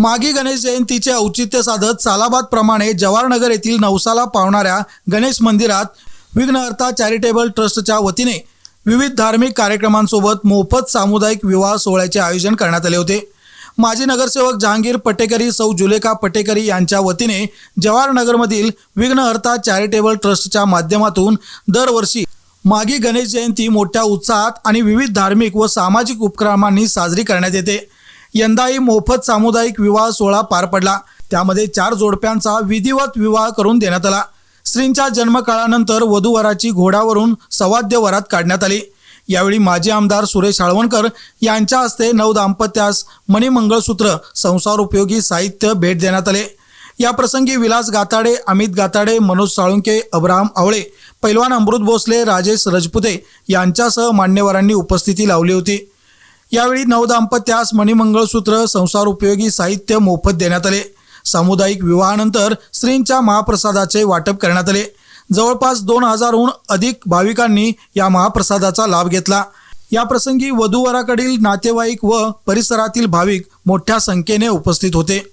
मागी गणेश जयंतीचे औचित्य साधत सालाबाद प्रमाणे जवाहरनगर येथील नवसाला पावणाऱ्या गणेश मंदिरात विघ्नहर्ता चॅरिटेबल ट्रस्टच्या वतीने विविध धार्मिक कार्यक्रमांसोबत मोफत सामुदायिक विवाह सोहळ्याचे आयोजन करण्यात आले होते. माजी नगरसेवक जहांगीर पटेकरी सौ जुलेखा पटेकरी यांच्या वतीने जवाहरनगरमधील विघ्नहर्ता चॅरिटेबल ट्रस्टच्या माध्यमातून दरवर्षी मागी गणेश जयंती मोठ्या उत्साहात आणि विविध धार्मिक व सामाजिक उपक्रमांनी साजरी करण्यात येते. यंदाही मोफत सामुदायिक विवाह सोहळा पार पडला. त्यामध्ये चार जोडप्यांचा विधिवत विवाह करून देण्यात आला. श्रींच्या जन्मकाळानंतर वधूवराची घोड्यावरून सवाद्य वरात काढण्यात आली. यावेळी माजी आमदार सुरेश हाळवणकर यांच्या हस्ते नव दाम्पत्यास मणिमंगळसूत्र संसार उपयोगी साहित्य भेट देण्यात आले. या प्रसंगी विलास गाताडे अमित गाताडे मनोज साळुंके अब्राहम आवळे पैलवान अमृत भोसले राजेश रजपुते यांच्यासह मान्यवरांनी उपस्थिती लावली होती. यावेळी नवदाम्पत्यास मणिमंगळसूत्र संसार उपयोगी साहित्य मोफत देण्यात आले. सामुदायिक विवाहानंतर श्रींच्या महाप्रसादाचे वाटप करण्यात आले. जवळपास दोन हजारहून अधिक भाविकांनी या महाप्रसादाचा लाभ घेतला. या प्रसंगी वधूवराकडील नातेवाईक व परिसरातील भाविक मोठ्या संख्येने उपस्थित होते.